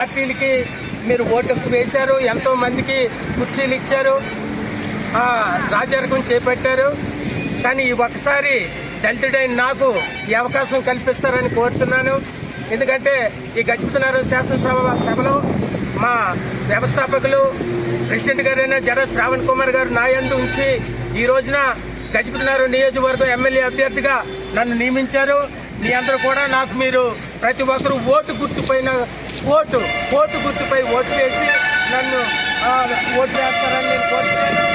పార్టీలకి మీరు ఓటు వేశారు ఎంతో మందికి కుర్చీలు ఇచ్చారు ఆ, రాజరికం చేపట్టారు. కానీ ఒకసారి దళితుడైన నాకు ఈ అవకాశం కల్పిస్తారని కోరుతున్నాను. ఎందుకంటే ఈ గజపతినారాయణ శాసనసభ సభలో మా వ్యవస్థాపకులు ప్రెసిడెంట్ గారైన జర శ్రావణ్ కుమార్ గారు నా యందు ఉంచి ఈ రోజున గజపతినారాయణ నియోజకవర్గం ఎమ్మెల్యే అభ్యర్థిగా నన్ను నియమించారు. మీ అందరూ కూడా నాకు మీరు ప్రతి ఒక్కరూ ఓటు గుర్తుపైన ఓటు ఓటు గుర్తుపై ఓటు వేసి నన్ను ఓటు వేస్తారని నేను కోరుతున్నాను.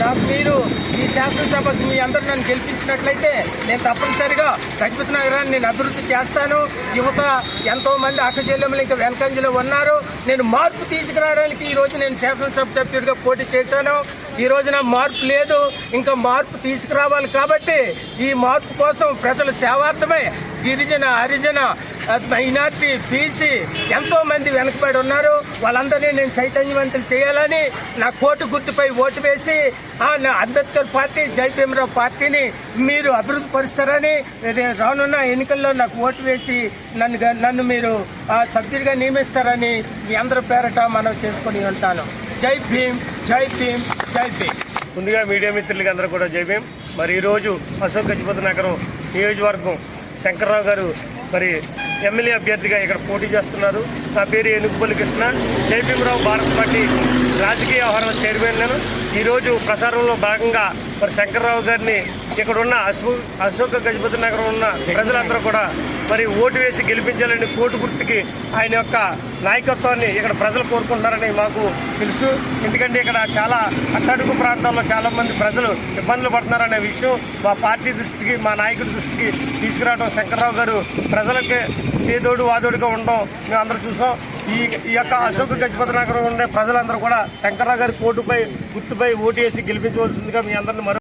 నాకు మీరు ఈ శాసనసభకు మీ అందరూ నన్ను గెలిపించినట్లయితే నేను తప్పనిసరిగా గజపతి నగరాన్ని నేను అభివృద్ధి చేస్తాను. యువత ఎంతోమంది మంది ఇంకా వెనకంజలో ఉన్నారు. నేను మార్పు తీసుకురావడానికి ఈ రోజు నేను శాసనసభ సభ్యుడిగా పోటీ చేశాను. ఈ రోజున మార్పు లేదు. ఇంకా మార్పు తీసుకురావాలి కాబట్టి ఈ మార్పు కోసం ప్రజలు సేవార్థమై గిరిజన హరిజన మైనార్టీ బీసీ ఎంతో మంది వెనకబడి ఉన్నారు. వాళ్ళందరినీ నేను చైతన్యవంతులు చేయాలని నా కోటు గుర్తుపై ఓటు వేసి నా అంబేద్కర్ పార్టీ జై భీమరావు పార్టీని మీరు అభివృద్ధి పరుస్తారని రానున్న ఎన్నికల్లో నాకు ఓటు వేసి నన్ను నన్ను మీరు సభ్యుడిగా నియమిస్తారని మీ అందరి పేరట మనం చేసుకొని ఉంటాను జై భీమ్ జై భీమ్ జై భీమ్. ముందుగా మీడియా మిత్రులకి అందరూ కూడా జైభీం మరి ఈరోజు అశోక్ గజపతి నగరం నియోజకవర్గం శంకర్రావు గారు మరి ఎమ్మెల్యే అభ్యర్థిగా ఇక్కడ పోటీ చేస్తున్నారు. నా పేరు ఏనుగుపల్లి కృష్ణ. జైభీమరావు భారత పార్టీ రాజకీయ వ్యవహారాల చైర్మన్ నేను ఈరోజు ప్రచారంలో భాగంగా మరి శంకర్రావు గారిని ఇక్కడున్న అశోక్ అశోక్ గజపతి నగరం ఉన్న ప్రజలందరూ కూడా మరి ఓటు వేసి గెలిపించాలని కోటు గుర్తుకి ఆయన యొక్క నాయకత్వాన్ని ఇక్కడ ప్రజలు కోరుకుంటున్నారని మాకు తెలుసు. ఎందుకంటే ఇక్కడ చాలా అట్టడుగు ప్రాంతాల్లో చాలా మంది ప్రజలు ఇబ్బందులు పడుతున్నారనే విషయం మా పార్టీ దృష్టికి మా నాయకుడి దృష్టికి తీసుకురావడం శంకర్రావు గారు ప్రజలకి చేదోడు వాదోడుగా ఉండడం మేము అందరూ చూసాం. ఈ ఈ యొక్క అశోక్ గజపతి నగరం ఉండే ప్రజలందరూ కూడా శంకర్రావు గారి కోర్టుపై గుర్తుపై ఓటు వేసి గెలిపించవలసిందిగా మీ అందరిని మరో